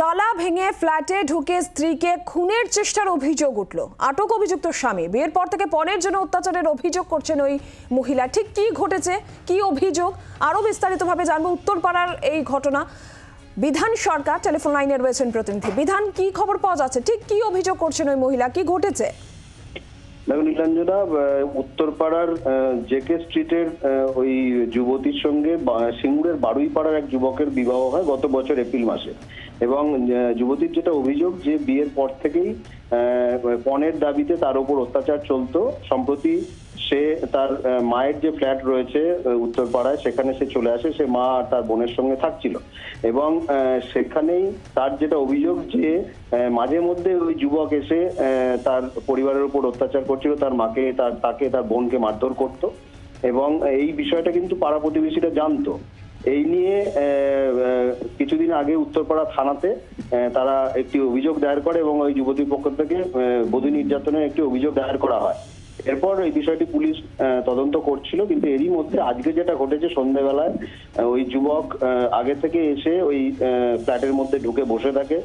তালা ভেঙে ফ্ল্যাটে ঢুকে স্ত্রীকে খুনের চেষ্টার অভিযোগ উঠল। আটক অভিযুক্ত স্বামী। বিয়ের পর থেকে পণের জন্য অত্যাচারের অভিযোগ করছেন ওই মহিলা। ঠিক কি ঘটেছে? কি অভিযোগ? আরও বিস্তারিতভাবে জানব উত্তরপাড়ার এই ঘটনা। বিধান সরকার, টেলিফোন লাইনে রয়েছেন প্রতিনিধি। বিধান, কি খবর পাওয়া যাচ্ছে? ঠিক কি অভিযোগ করছেন ওই মহিলা? কি ঘটেছে? দেখো নীলাঞ্জনা উত্তরপাড়ার জেকে স্ট্রিটের ওই যুবতীর সঙ্গে সিঙ্গুরের বারুই পাড়ার এক যুবকের বিবাহ হয় গত বছর এপ্রিল মাসে। এবং যুবতীর যেটা অভিযোগ যে বিয়ের পর থেকেই পণের দাবিতে তার উপর অত্যাচার চলতো, সম্প্রতি সে তার মায়ের যে ফ্ল্যাট রয়েছে উত্তরপাড়ায়, সেখানে সে চলে আসে, সে মা আর তার বোনের সঙ্গে থাকছিল। এবং সেখানেই তার যেটা অভিযোগ যে মাঝে মধ্যে ওই যুবক এসে তার পরিবারের উপর অত্যাচার করছিল, তার মাকে, তার, তাকে, তার বোনকে মারধর করতো। এবং এই বিষয়টা কিন্তু পাড়া প্রতিবেশীরা জানতো। এই নিয়ে কিছুদিন আগে উত্তরপাড়া থানাতে তারা একটি অভিযোগ দায়ের করে এবং ওই যুবতীর পক্ষ থেকে বধূ নির্যাতনের একটি অভিযোগ দায়ের করা হয়। এরপর এই বিষয়টি পুলিশ তদন্ত করছিল কিন্তু এরই মধ্যে আজকে যেটা ঘটেছে সন্ধ্যাবেলায় আহ, ওই যুবক আগে থেকে এসে ওই ফ্ল্যাটের মধ্যে ঢুকে বসে থাকে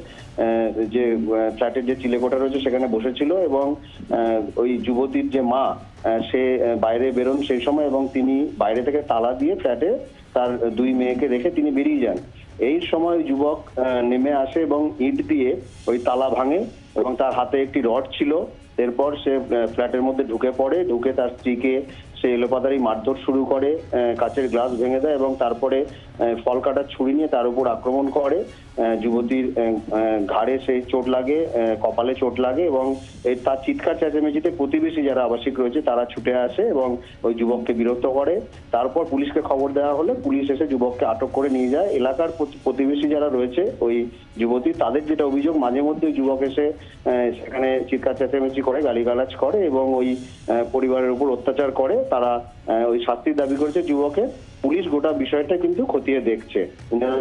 যে ফ্ল্যাটের যে চিলেকোটা রয়েছে সেখানে বসেছিল এবং ওই যুবতীর যে মা সে বাইরে বেরোন সেই সময় এবং তিনি বাইরে থেকে তালা দিয়ে ফ্ল্যাটে তার দুই মেয়েকে রেখে তিনি বেরিয়ে যান। এই সময় যুবক নেমে আসে এবং ইট দিয়ে ওই তালা ভাঙে এবং তার হাতে একটি রড ছিল। এরপর সে ফ্ল্যাটের মধ্যে ঢুকে পড়ে ঢুকে তার স্ত্রীকে সে এলোপাতারি মারধর শুরু করে কাচের গ্লাস ভেঙে দেয় এবং তারপরে ফল কাটার ছুরি নিয়ে তার উপর আক্রমণ করে। যুবতীর ঘাড়ে সেই চোট লাগে কপালে চোট লাগে এবং তার চিৎকার চেঁচামেচিতে প্রতিবেশী যারা আবাসিক রয়েছে তারা ছুটে আসে এবং ওই যুবককে বিরক্ত করে। তারপর পুলিশকে খবর দেওয়া হলে পুলিশ এসে যুবককে আটক করে নিয়ে যায়। এলাকার প্রতি- প্রতিবেশী যারা রয়েছে ওই যুবতী, তাদের যেটা অভিযোগ, মাঝে মধ্যে যুবক এসে সেখানে চিৎকার চেঁচামেচি করে, গালিগালাজ করে এবং ওই পরিবারের উপর অত্যাচার করে। তারা ওই শাস্তির দাবি করেছে যুবকের পুলিশ গোটা বিষয়টা কিন্তু খতিয়ে দেখছে।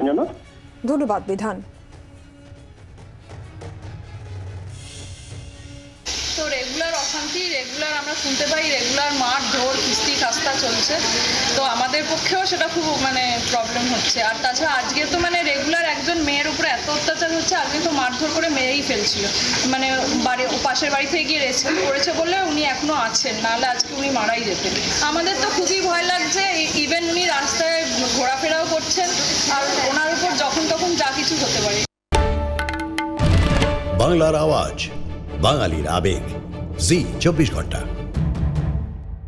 জানো ধন্যবাদ বিধান। তো রেগুলার অশান্তি রেগুলার আমরা শুনতে পাই রেগুলার মার কাস্তা চলছে। তো আমাদের পক্ষেও সেটা খুব মানে প্রবলেম হচ্ছে। আর তাছাড়া আজকে তো মানে রেগুলার একজন মেয়ের উপরে এত অত্যাচার হচ্ছে আজকে তো মারধর করে মেরেই ফেলছিল। মানে বাড়ি পাশের বাড়ি থেকে গিয়ে রেস্কিউ করেছে বলে উনি এখনও আছেন, নাহলে আজকে উনি মারাই যেতেন। আমাদের তো খুবই ভয় লাগছে ইভেন উনি রাস্তায় ঘোরাফেরাও করছেন, আর ওনার উপর যখন তখন যা কিছু হতে পারে। বাংলার আওয়াজ, বাঙালির আবেগ। জি, চব্বিশ ঘণ্টা।